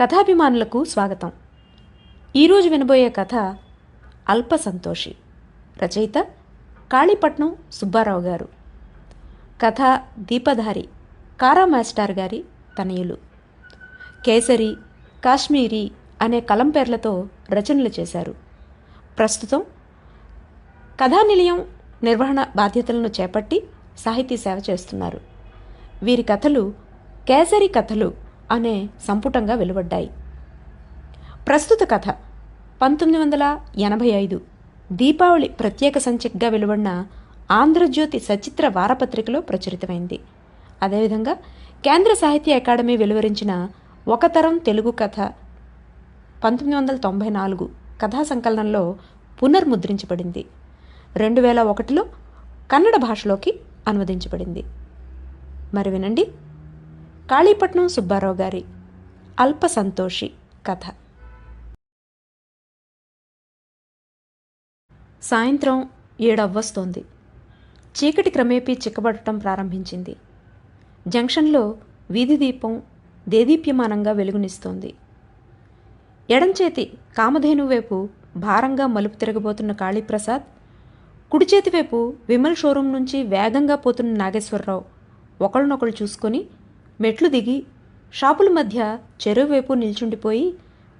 కథాభిమానులకు స్వాగతం. ఈరోజు వినబోయే కథ అల్ప సంతోషి. రచయిత కాళీపట్నం సుబ్బారావు గారు. కథ దీపధారి కారా మాస్టర్ గారి తనయులు. కేసరి కాశ్మీరీ అనే కలం పేర్లతో రచనలు చేశారు. ప్రస్తుతం కథానిలయం నిర్వహణ బాధ్యతలను చేపట్టి సాహితీ సేవ చేస్తున్నారు. వీరి కథలు కేసరి కథలు అనే సంపుటంగా వెలువడ్డాయి. ప్రస్తుత కథ. పంతొమ్మిది వందల ఎనభై ఐదు. దీపావళి ప్రత్యేక సంచికగా వెలువడిన ఆంధ్రజ్యోతి సచిత్ర వారపత్రికలో ప్రచురితమైంది. అదేవిధంగా కేంద్ర సాహిత్య అకాడమీ వెలువరించిన ఒక తరం తెలుగు కథ పంతొమ్మిది వందల తొంభై నాలుగు కథా సంకలనంలో పునర్ముద్రించబడింది. రెండు వేల ఒకటిలో కన్నడ భాషలోకి అనువదించబడింది. మరి వినండి. కాళీపట్నం సుబ్బారావు గారి అల్ప సంతోషి కథ. సాయంత్రం ఏడవ్వస్తోంది. చీకటి క్రమేపీ చిక్కబడటం ప్రారంభించింది. జంక్షన్లో వీధి దీపం దేదీప్యమానంగా వెలుగునిస్తోంది. ఎడంచేతి కామధేను వైపు భారంగా మలుపు తిరగబోతున్న కాళీప్రసాద్ కుడిచేతి వైపు విమల్ షోరూం నుంచి వేగంగా పోతున్న నాగేశ్వరరావు ఒకళ్ళనొకళ్ళు చూసుకొని మెట్లు దిగి షాపుల మధ్య చెరువు వైపు నిల్చుండిపోయి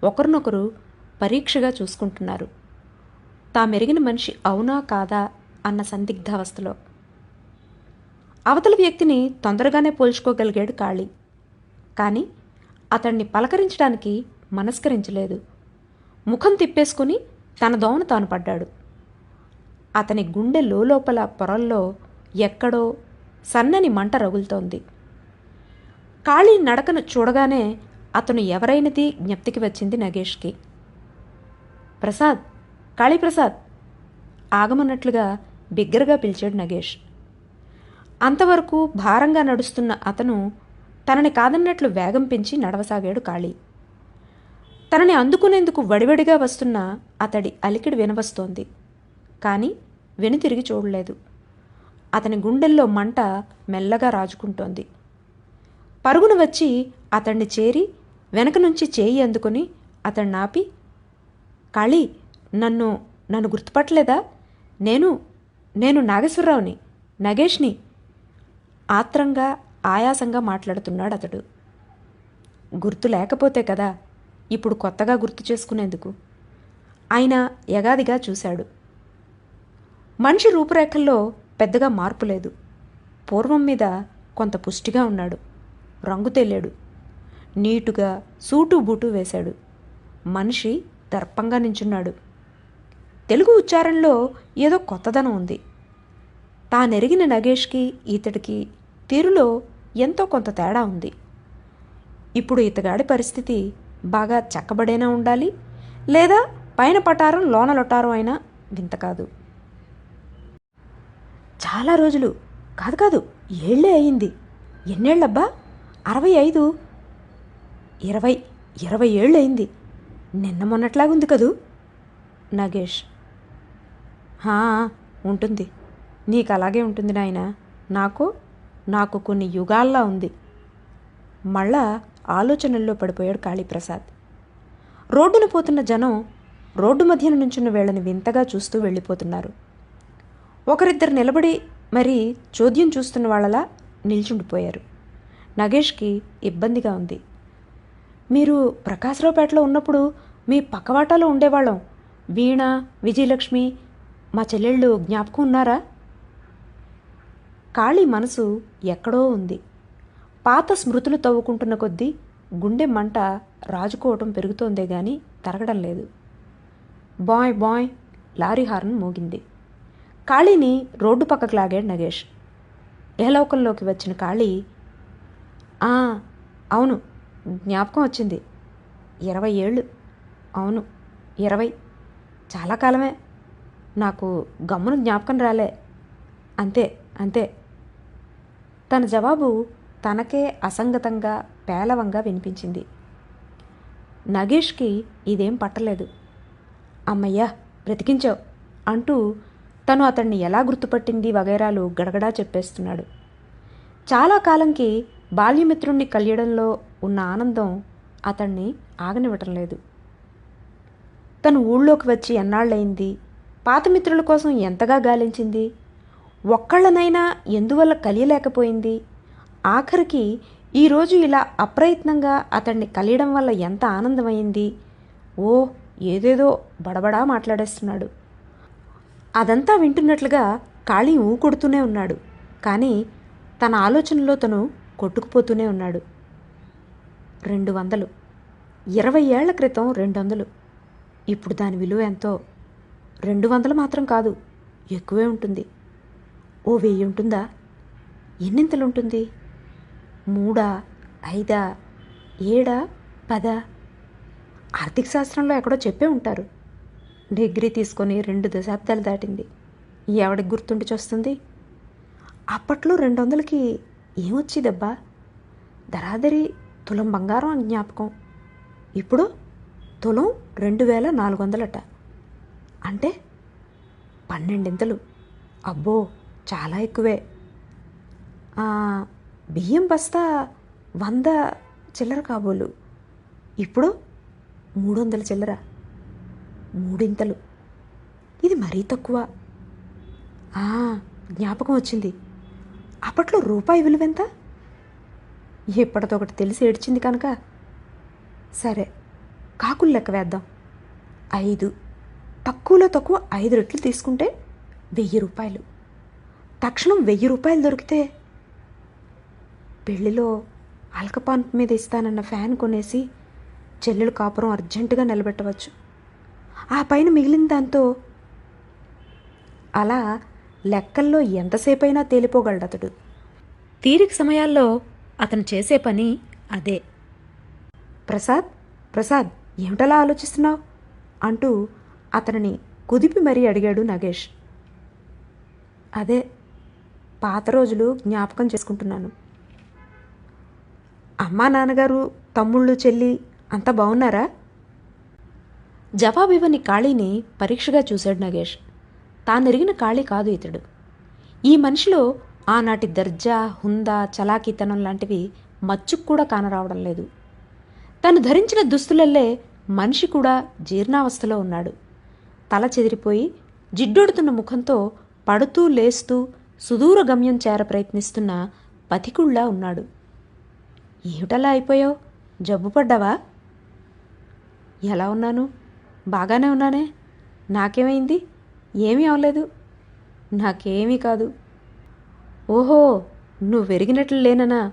ఒకరినొకరు పరీక్షగా చూసుకుంటున్నారు. తామెరిగిన మనిషి అవునా కాదా అన్న సందిగ్ధావస్థలో. అవతల వ్యక్తిని తొందరగానే పోల్చుకోగలిగాడు కాళీ. కానీ అతన్ని పలకరించడానికి మనస్కరించలేదు. ముఖం తిప్పేసుకుని తన దోమను తాను పడ్డాడు. అతని గుండె లోపల పొరల్లో ఎక్కడో సన్నని మంట రగులుతోంది. ఖాళీ నడకను చూడగానే అతను ఎవరైనది జ్ఞప్తికి వచ్చింది నగేష్కి. ప్రసాద్ కాళీప్రసాద్ ఆగమన్నట్లుగా బిగ్గరగా పిలిచాడు నగేష్. అంతవరకు భారంగా నడుస్తున్న అతను తనని కాదన్నట్లు వేగం పెంచి నడవసాగాడు కాళీ తనని అందుకునేందుకు వడివడిగా వస్తున్న అతడి అలికిడి వినవస్తోంది. కానీ వెనుతిరిగి చూడలేదు. అతని గుండెల్లో మంట మెల్లగా రాజుకుంటోంది. పరుగున వచ్చి అతన్ని చేరి వెనక నుంచి చేయి అందుకొని అతన్ని ఆపి కాళీ నన్ను నన్ను గుర్తుపట్టలేదా? నేను నేను నాగేశ్వరరావుని నగేష్ని. ఆత్రంగా ఆయాసంగా మాట్లాడుతున్నాడు అతడు. గుర్తు లేకపోతే కదా ఇప్పుడు కొత్తగా గుర్తు చేసుకునేందుకు? ఆయన యగాదిగా చూశాడు. మనిషి రూపురేఖల్లో పెద్దగా మార్పు లేదు. పూర్వం మీద కొంత పుష్టిగా ఉన్నాడు. రంగు తెల్లాడు నీటుగా సూటు బూటు వేశాడు. మనిషి దర్పంగా నించున్నాడు. తెలుగు ఉచ్చారణలో ఏదో కొత్తదనం ఉంది. తానెరిగిన నగేష్కి ఇతడికి తీరులో ఎంతో కొంత తేడా ఉంది. ఇప్పుడు ఇతగాడి పరిస్థితి బాగా చక్కబడేనా ఉండాలి? లేదా పైన పటారం లోన లొటారం అయినా వింత కాదు. చాలా రోజులు. కాదు కాదు ఏళ్ళే అయింది. ఎన్నేళ్ళబ్బా? అరవై ఐదు. ఇరవై ఇరవై ఏళ్ళు అయింది నిన్న మొన్నట్లాగుంది కదూ? నగేష్. ఉంటుంది. నీకు అలాగే ఉంటుంది నాయన. నాకు నాకు కొన్ని యుగాల్లా ఉంది. మళ్ళా ఆలోచనల్లో పడిపోయాడు కాళీప్రసాద్. రోడ్డున పోతున్న జనం రోడ్డు మధ్యన నుంచున్న వీళ్ళని వింతగా చూస్తూ వెళ్ళిపోతున్నారు. ఒకరిద్దరు నిలబడి మరి చోద్యం చూస్తున్న వాళ్ళలా నిల్చుండిపోయారు. నగేష్కి ఇబ్బందిగా ఉంది. మీరు ప్రకాశరావుపేటలో ఉన్నప్పుడు మీ పక్కవాటాలో ఉండేవాళ్ళం. వీణ విజయలక్ష్మి మా చెల్లెళ్ళు జ్ఞాపకం ఉన్నారా? కాళీ మనసు ఎక్కడో ఉంది. పాత స్మృతులు తవ్వుకుంటున్న కొద్దీ గుండె మంట రాజుకోవటం పెరుగుతోందే గాని తరగడం లేదు. బాయ్ బాయ్ లారీ హార్న్ మోగింది. కాళీని రోడ్డు పక్కకు లాగాడు నగేష్. ఏలౌకంలోకి వచ్చిన కాళీ అవును. జ్ఞాపకం వచ్చింది. ఇరవై ఏళ్ళు. అవును ఇరవై. చాలా కాలమే. నాకు గమ్మున జ్ఞాపకం రాలే. అంతే అంతే. తన జవాబు తనకే అసంగతంగా పేలవంగా వినిపించింది. నగేష్కి ఇదేం పట్టలేదు. అమ్మయ్యా బ్రతికించావు అంటూ తను అతన్ని ఎలా గుర్తుపట్టింది వగైరాలు గడగడా చెప్పేస్తున్నాడు. చాలా కాలంకి బాల్యమిత్రుణ్ణి కలియడంలో ఉన్న ఆనందం అతన్ని ఆగనివ్వటం లేదు. తను ఊళ్ళోకి వచ్చి ఎన్నాళ్ళయింది? పాత మిత్రుల కోసం ఎంతగా గాలించింది? ఒక్కళ్ళనైనా ఎందువల్ల కలియలేకపోయింది ఆఖరికి ఈరోజు ఇలా అప్రయత్నంగా అతన్ని కలియడం వల్ల ఎంత ఆనందమైంది ఓ ఏదేదో బడబడా మాట్లాడేస్తున్నాడు. అదంతా వింటున్నట్లుగా ఖాళీ ఊకొడుతూనే ఉన్నాడు. కానీ తన ఆలోచనలో తను కొట్టుకుపోతూనే ఉన్నాడు. రెండు వందలు. ఇరవై ఏళ్ళ క్రితం రెండు వందలు ఇప్పుడు దాని విలువ ఎంతో. రెండు వందలు మాత్రం కాదు ఎక్కువే ఉంటుంది. ఓ వెయ్యి ఉంటుందా? ఎన్నింతలు ఉంటుంది మూడా? ఐదా? ఏడా? పదా? ఆర్థిక శాస్త్రంలో ఎక్కడో చెప్పే ఉంటారు. డిగ్రీ తీసుకొని రెండు దశాబ్దాలు దాటింది. ఎవడికి గుర్తుండి చూస్తుంది? అప్పట్లో రెండు వందలకి ఏమొచ్చేదబ్బా? దరాదరి తులం బంగారం అని జ్ఞాపకం. ఇప్పుడు తులం రెండు వేల నాలుగు వందలట. అంటే పన్నెండింతలు. అబ్బో చాలా ఎక్కువే. బియ్యం బస్తా వంద చిల్లర కాబోలు. ఇప్పుడు మూడు వందల చిల్లర. మూడింతలు. ఇది మరీ తక్కువ. జ్ఞాపకం వచ్చింది. అప్పట్లో రూపాయి విలువెంత ఒకటి తెలిసి ఏడ్చింది కనుక. సరే కాకులు లెక్క వేద్దాం. ఐదు. తక్కువలో తక్కువ ఐదు రెట్లు తీసుకుంటే వెయ్యి రూపాయలు. తక్షణం వెయ్యి రూపాయలు దొరికితే పెళ్ళిలో అల్కపాన్ మీద ఇస్తానన్న ఫ్యాన్ కొనేసి చెల్లెలు కాపురం అర్జెంటుగా నిలబెట్టవచ్చు. ఆ పైన మిగిలిన దాంతో అలా లెక్కల్లో ఎంతసేపైనా తేలిపోగలడు అతడు తీరిక సమయాల్లో అతను చేసే పని అదే. ప్రసాద్ ప్రసాద్ ఏమిటలా ఆలోచిస్తున్నావు? అంటూ అతనిని కుదిపి మరీ అడిగాడు నగేష్. అదే పాత రోజులు జ్ఞాపకం చేసుకుంటున్నాను. అమ్మా నాన్నగారు తమ్ముళ్ళు చెల్లి అంతా బాగున్నారా జవాబివ్వని ఖాళీని పరీక్షగా చూశాడు నగేష్. తానెరిగిన కాళీ కాదు ఇతడు. ఈ మనిషిలో ఆనాటి దర్జా హుందా చలాకీతనం లాంటివి మచ్చుకు కూడా కానరావడం లేదు. తను ధరించిన దుస్తులల్లే మనిషి కూడా జీర్ణావస్థలో ఉన్నాడు. తల చెదిరిపోయి జిడ్డొడుతున్న ముఖంతో పడుతూ లేస్తూ సుదూర గమ్యం చేర ప్రయత్నిస్తున్న పథికుళ్ళా ఉన్నాడు. ఏమిటలా అయిపోయావు? జబ్బు పడ్డావా? ఎలా ఉన్నాను? బాగానే ఉన్నానే? నాకేమైంది? ఏమీ అవలేదు. నాకేమీ కాదు. ఓహో నువ్వు వెరిగినట్లు లేననా?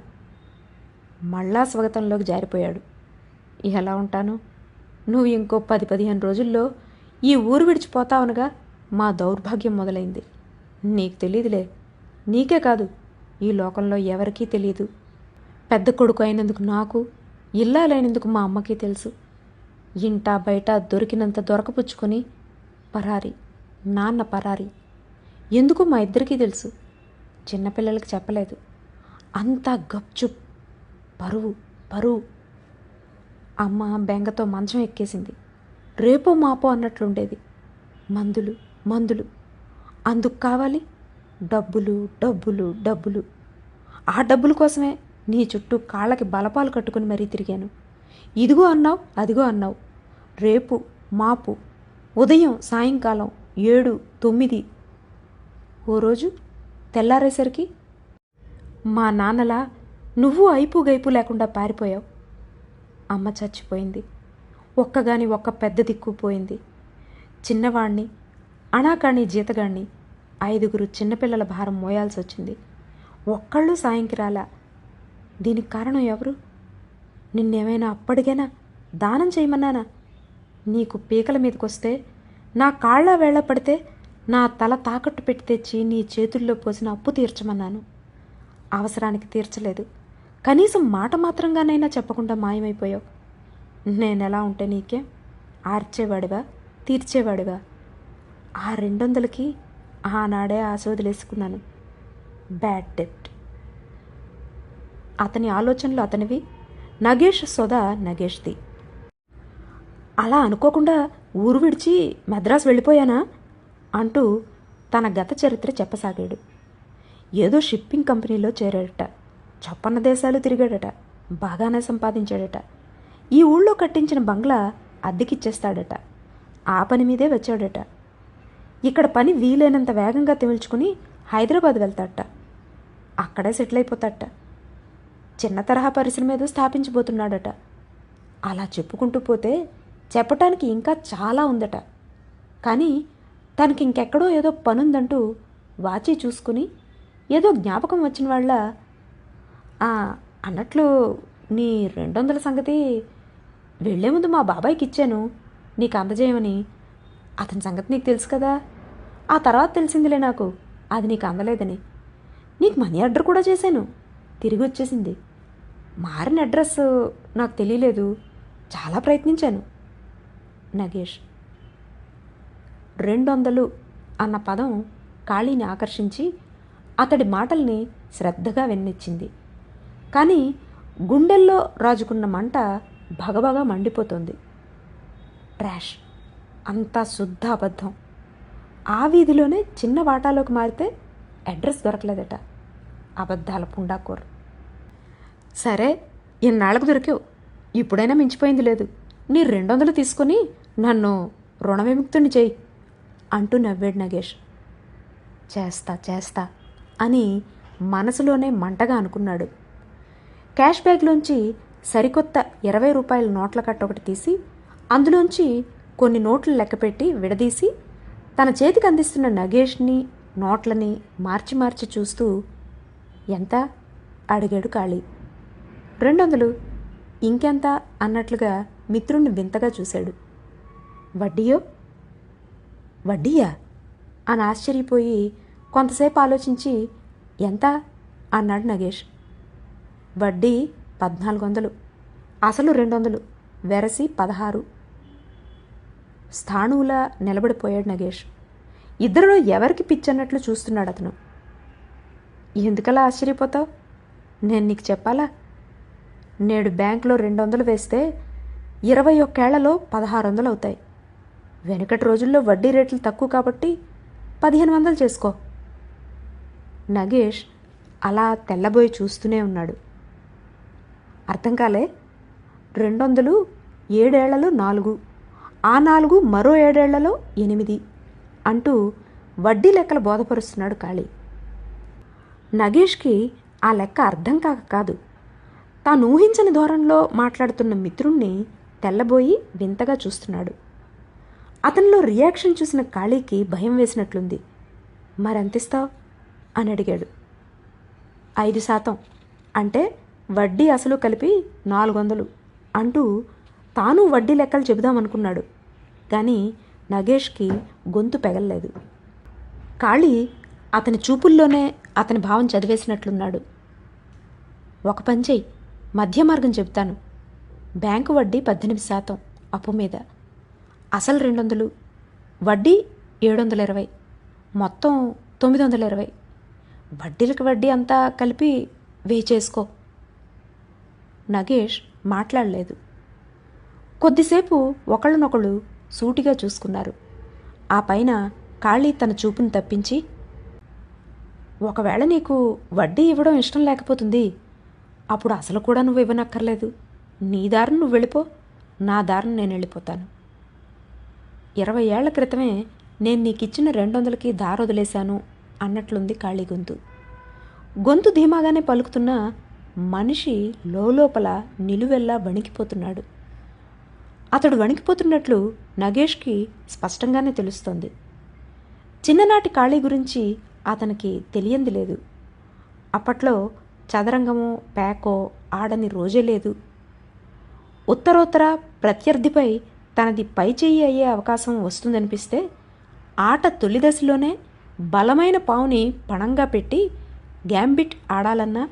మళ్ళా స్వాగతంలోకి జారిపోయాడు. ఎలా ఉంటాను. నువ్వు ఇంకో పది పదిహేను రోజుల్లో ఈ ఊరు విడిచిపోతావునగా మా దౌర్భాగ్యం మొదలైంది. నీకు తెలియదులే నీకే కాదు ఈ లోకంలో ఎవరికీ తెలియదు పెద్ద కొడుకు అయినందుకు నాకు ఇల్లాలైనందుకు మా అమ్మకి తెలుసు. ఇంట బయట దొరికినంత దొరకపుచ్చుకొని పరారి. నాన్న పరారి. ఎందుకు మా ఇద్దరికీ తెలుసు? చిన్నపిల్లలకి చెప్పలేదు. అంతా గప్చుప్. పరువు పరువు. అమ్మ బెంగతో మంచం ఎక్కేసింది. రేపో మాపో అన్నట్లుండేది. మందులు మందులు. అందుకు కావాలి? డబ్బులు డబ్బులు డబ్బులు. ఆ డబ్బుల కోసమే నీ చుట్టూ కాళ్ళకి బలపాలు కట్టుకుని మరీ తిరిగాను. ఇదిగో అన్నావు అదిగో అన్నావు. రేపు మాపు. ఉదయం సాయంకాలం. ఏడు తొమ్మిది. ఓ రోజు తెల్లారేసరికి మా నాన్నలా నువ్వు అయిపు గైపు లేకుండా పారిపోయావు. అమ్మ చచ్చిపోయింది. ఒక్కగాని ఒక్క పెద్ద దిక్కుపోయింది చిన్నవాణ్ణి అనాకాణి జీతగాణ్ణి ఐదుగురు చిన్నపిల్లల భారం మోయాల్సి వచ్చింది ఒక్కళ్ళు సాయంకి రాలా. దీనికి కారణం ఎవరు? నిన్నేమైనా అప్పటికైనా దానం చేయమన్నానా? నీకు పీకల మీదకొస్తే నా కాళ్ళ వేళ పడితే నా తల తాకట్టు పెట్టి తెచ్చి నీ చేతుల్లో పోసిన అప్పు తీర్చమన్నాను. అవసరానికి తీర్చలేదు. కనీసం మాట మాత్రంగానైనా చెప్పకుండా మాయమైపోయావు. నేనెలా ఉంటే నీకే? ఆర్చేవాడివా? తీర్చేవాడివా? ఆ రెండొందలకి ఆనాడే ఆశ వదిలేసుకున్నాను బ్యాడ్ డెప్ట్ అతని ఆలోచనలు అతనివి. నగేష్ సొద నగేష్ది. అలా అనుకోకుండా ఊరు విడిచి మద్రాసు వెళ్ళిపోయానా? అంటూ తన గత చరిత్ర చెప్పసాగాడు. ఏదో షిప్పింగ్ కంపెనీలో చేరాడట. చప్పన్న దేశాలు తిరిగాడట. బాగానే సంపాదించాడట. ఈ ఊళ్ళో కట్టించిన బంగ్లా అద్దెకిచ్చేస్తాడట. ఆ పని మీదే వచ్చాడట. ఇక్కడ పని వీలైనంత వేగంగా తెమిల్చుకుని హైదరాబాద్ వెళ్తాడట. అక్కడే సెటిల్ అయిపోతాడట. చిన్న తరహా పరిశ్రమ ఏదో స్థాపించబోతున్నాడట. అలా చెప్పుకుంటూ పోతే చెప్పటానికి ఇంకా చాలా ఉందట. కానీ తనకి ఇంకెక్కడో ఏదో పనుందంటూ వాచి చూసుకుని ఏదో జ్ఞాపకం వచ్చిన వాళ్ళ అన్నట్లు నీ రెండు వందల సంగతి వెళ్ళే ముందు మా బాబాయ్కి ఇచ్చాను. నీకు అందజేయమని. అతని సంగతి నీకు తెలుసు కదా. ఆ తర్వాత తెలిసిందిలే నాకు. అది నీకు అందలేదని. నీకు మనీ ఆర్డర్ కూడా చేశాను. తిరిగి వచ్చేసింది. మారిన అడ్రస్ నాకు తెలియలేదు. చాలా ప్రయత్నించాను. నగేష్. రెండు వందలు అన్న పదం ఖాళీని ఆకర్షించి అతడి మాటల్ని శ్రద్ధగా వెన్నిచ్చింది. కానీ గుండెల్లో రాజుకున్న మంట భగభగా మండిపోతోంది. ట్రాష్! అంతా శుద్ధ అబద్ధం. ఆ వీధిలోనే చిన్న వాటాలోకి మారితే అడ్రస్ దొరకలేదట. అబద్ధాల పుండాకూర. సరే ఇన్నాళ్ళకు దొరికావు? ఇప్పుడైనా మించిపోయింది లేదు. నీ రెండు వందలు తీసుకొని నన్ను రుణ విముక్తుని చేయి అంటూ నవ్వాడు నగేష్. చేస్తా చేస్తా అని మనసులోనే మంటగా అనుకున్నాడు. క్యాష్ బ్యాగ్లోంచి సరికొత్త ఇరవై రూపాయల నోట్ల కట్ట ఒకటి తీసి అందులోంచి కొన్ని నోట్లు లెక్కపెట్టి విడదీసి తన చేతికి అందిస్తున్న నగేష్ని నోట్లని మార్చి మార్చి చూస్తూ ఎంత? అడిగాడు ఖాళీ. రెండు వందలు. ఇంకెంత? అన్నట్లుగా మిత్రుణ్ణి వింతగా చూశాడు. వడ్డీయో? వడ్డీయా? అని ఆశ్చర్యపోయి కొంతసేపు ఆలోచించి ఎంత? అన్నాడు నగేష్. వడ్డీ పద్నాలుగు వందలు అసలు రెండు వందలు వెరసి పదహారు. స్థాణువులా నిలబడిపోయాడు నగేష్. ఇద్దరిలో ఎవరికి పిచ్చన్నట్లు చూస్తున్నాడు అతను? ఎందుకలా ఆశ్చర్యపోతావు? నేను నీకు చెప్పాలా? నేడు బ్యాంకులో రెండు వందలు వేస్తే ఇరవై ఒక్కేళ్ళలో పదహారు వందలు అవుతాయి వెనుకటి రోజుల్లో వడ్డీ రేట్లు తక్కువ కాబట్టి పదిహేను వందలు చేసుకో. నగేష్ అలా తెల్లబోయి చూస్తూనే ఉన్నాడు. అర్థం కాలే? రెండు వందలు ఏడేళ్ళలో నాలుగు. ఆ నాలుగు మరో ఏడేళ్ళలో ఎనిమిది అంటూ వడ్డీ లెక్కలు బోధపరుస్తున్నాడు కాళీ. నగేష్కి ఆ లెక్క అర్థం కాక కాదు. తాను ఊహించని ధోరణిలో మాట్లాడుతున్న మిత్రుణ్ణి తెల్లబోయి వింతగా చూస్తున్నాడు. అతనిలో రియాక్షన్ చూసిన కాళీకి భయం వేసినట్లుంది. మరెంతిస్తావు? అని అడిగాడు. ఐదు శాతం. అంటే వడ్డీ అసలు కలిపి నాలుగు వందలు అంటూ తాను వడ్డీ లెక్కలు చెబుదామనుకున్నాడు. కానీ నగేష్కి గొంతు పెగలలేదు. కాళీ అతని చూపుల్లోనే అతని భావం చదివేసినట్లున్నాడు. ఒక పని చెయ్యి. మధ్య మార్గం చెబుతాను. బ్యాంకు వడ్డీ పద్దెనిమిది శాతం. అప్పు మీద. అసలు రెండు వందలు వడ్డీ ఏడు వందల ఇరవై మొత్తం తొమ్మిది వందల ఇరవై వడ్డీలకు వడ్డీ అంతా కలిపి వెయ్యి చేసుకో. నగేష్ మాట్లాడలేదు. కొద్దిసేపు ఒకళ్ళనొకళ్ళు సూటిగా చూసుకున్నారు. ఆ పైన ఖాళీ తన చూపును తప్పించి ఒకవేళ నీకు వడ్డీ ఇవ్వడం ఇష్టం లేకపోతుంది అప్పుడు అసలు కూడా నువ్వు ఇవ్వనక్కర్లేదు. నీ దారిని నువ్వు వెళ్ళిపో నా దారిని నేను వెళ్ళిపోతాను. ఇరవై ఏళ్ళ క్రితమే నేను నీకిచ్చిన రెండు వందలకి దారి వదిలేశాను అన్నట్లుంది ఖాళీ గొంతు. గొంతు ధీమాగానే పలుకుతున్న మనిషి లోపల నిలువెల్లా వణికిపోతున్నాడు. అతడు వణికిపోతున్నట్లు నగేష్కి స్పష్టంగానే తెలుస్తోంది. చిన్ననాటి ఖాళీ గురించి అతనికి తెలియంది లేదు. అప్పట్లో చదరంగమో పేకో ఆడని రోజే లేదు. ఉత్తరోత్తర ప్రత్యర్థిపై తనది పై చెయ్యి అయ్యే అవకాశం వస్తుందనిపిస్తే ఆట తొలి దశలోనే బలమైన పావుని పణంగా పెట్టి గ్యాంబిట్ ఆడాలన్నా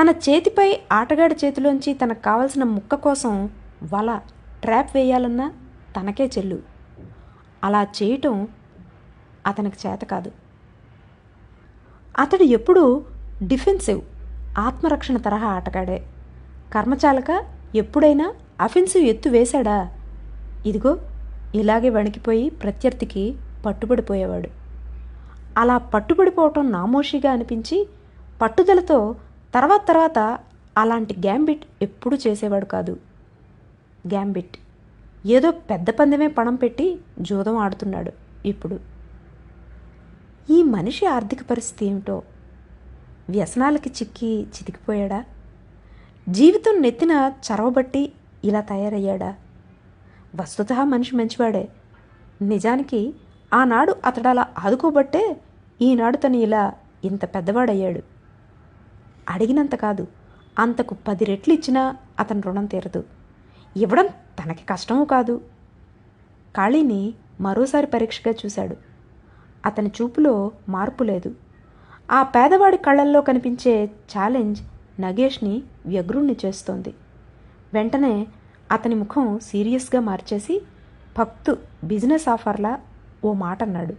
తన చేతిపై ఆటగాడి చేతిలోంచి తనకు కావలసిన ముక్క కోసం వల ట్రాప్ వేయాలన్నా తనకే చెల్లు. అలా చేయటం అతనికి చేత కాదు. అతడు ఎప్పుడూ డిఫెన్సివ్ ఆత్మరక్షణ తరహా ఆటగాడే. కర్మచాలక ఎప్పుడైనా అఫెన్సివ్ ఎత్తు వేశాడా? ఇదిగో ఇలాగే వణికిపోయి ప్రత్యర్థికి పట్టుబడిపోయేవాడు. అలా పట్టుబడిపోవటం నామోషిగా అనిపించి పట్టుదలతో తర్వాత తర్వాత అలాంటి గ్యాంబిట్ ఎప్పుడూ చేసేవాడు కాదు. గ్యాంబిట్. ఏదో పెద్ద పందెమే పణం పెట్టి జూదం ఆడుతున్నాడు ఇప్పుడు. ఈ మనిషి ఆర్థిక పరిస్థితి ఏమిటో? వ్యసనాలకి చిక్కి చితికిపోయాడా? జీవితం నెత్తిన చరవబట్టి ఇలా తయారయ్యాడా? వస్తుత మనిషి మంచివాడే. నిజానికి ఆనాడు అతడు అలా ఆదుకోబట్టే ఈనాడు తను ఇలా ఇంత పెద్దవాడయ్యాడు. అడిగినంత కాదు అంతకు పది రెట్లు ఇచ్చినా అతను రుణం తీరదు. ఇవ్వడం తనకి కష్టమూ కాదు. కాళీని మరోసారి పరీక్షగా చూశాడు. అతని చూపులో మార్పు లేదు. ఆ పేదవాడి కళ్ళల్లో కనిపించే ఛాలెంజ్ నగేష్ని వ్యగ్రుణ్ణి చేస్తోంది. వెంటనే అతని ముఖం సీరియస్గా మార్చేసి భక్తు బిజినెస్ ఆఫర్లా ఓ మాట అన్నాడు.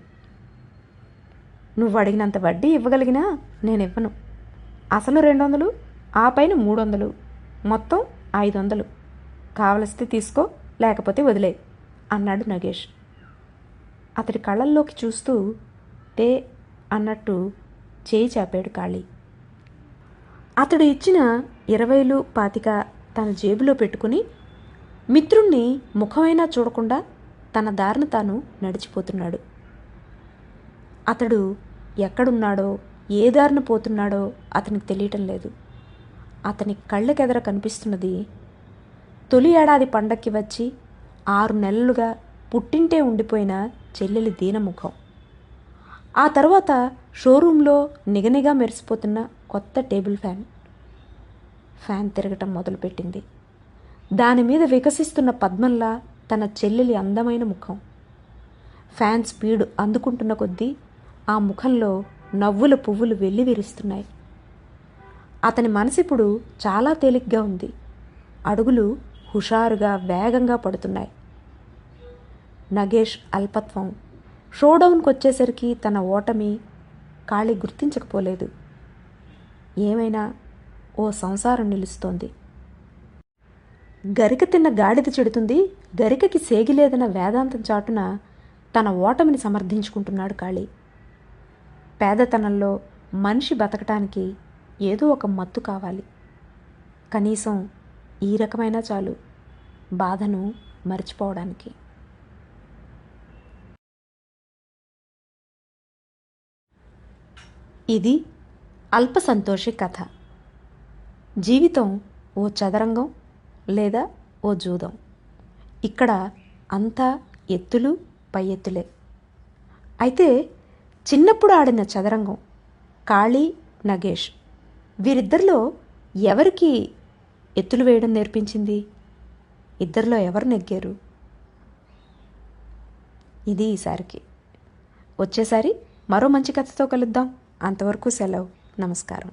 నువ్వు అడిగినంత వడ్డీ ఇవ్వగలిగినా నేను ఇవ్వను. అసలు రెండు వందలు ఆ పైన మూడు వందలు మొత్తం ఐదు వందలు. కావలిస్తే తీసుకో లేకపోతే వదిలే అన్నాడు నగేష్. అతడి కళ్ళల్లోకి చూస్తూ తే అన్నట్టు చేయి చాపాడు కాళీ. అతడు ఇచ్చిన ఇరవైలు పాతిక తన జేబులో పెట్టుకుని మిత్రుణ్ణి ముఖమైనా చూడకుండా తన దారిన తాను నడిచిపోతున్నాడు. అతడు ఎక్కడున్నాడో ఏ దారిన పోతున్నాడో అతనికి తెలియటం లేదు. అతని కళ్ళకెదర కనిపిస్తున్నది తొలి ఏడాది పండక్కి వచ్చి ఆరు నెలలుగా పుట్టింటే ఉండిపోయిన చెల్లెలి దీనముఖం. ఆ తర్వాత షోరూంలో నిగనిగా మెరిసిపోతున్న కొత్త టేబుల్ ఫ్యాన్. ఫ్యాన్ తిరగటం మొదలుపెట్టింది. దాని మీద వికసిస్తున్న పద్మంలా తన చెల్లెలి అందమైన ముఖం. ఫ్యాన్ స్పీడ్ అందుకుంటున్న కొద్దీ ఆ ముఖంలో నవ్వుల పువ్వులు వెళ్ళి విరుస్తున్నాయి. అతని మనసిప్పుడు చాలా తేలిగ్గా ఉంది. అడుగులు హుషారుగా వేగంగా పడుతున్నాయి. నగేష్ అల్పత్వం. షోడౌన్కి వచ్చేసరికి తన ఓటమి ఖాళీ గుర్తించకపోలేదు. ఏమైనా ఓ సంసారం నిలుస్తోంది. గరిక తిన్న గాడిద చెడుతుంది గరికకి సేగిలేదన్న వేదాంతం చాటున తన ఓటమిని సమర్థించుకుంటున్నాడు కాళీ. పేదతనంలో మనిషి బతకటానికి ఏదో ఒక మత్తు కావాలి. కనీసం ఈ రకమైన చాలు బాధను మర్చిపోవడానికి. ఇది అల్ప సంతోషి కథ. జీవితం ఓ చదరంగం లేదా ఓ జూదం. ఇక్కడ అంతా ఎత్తులు పై ఎత్తులే. అయితే చిన్నప్పుడు ఆడిన చదరంగం కాళీ నగేష్. వీరిద్దరిలో ఎవరికి ఎత్తులు వేయడం నేర్పించింది? ఇద్దరిలో ఎవరు నెగ్గారు? ఇది ఈసారికి. వచ్చేసారి మరో మంచి కథతో కలుద్దాం. అంతవరకు సెలవు. నమస్కారం.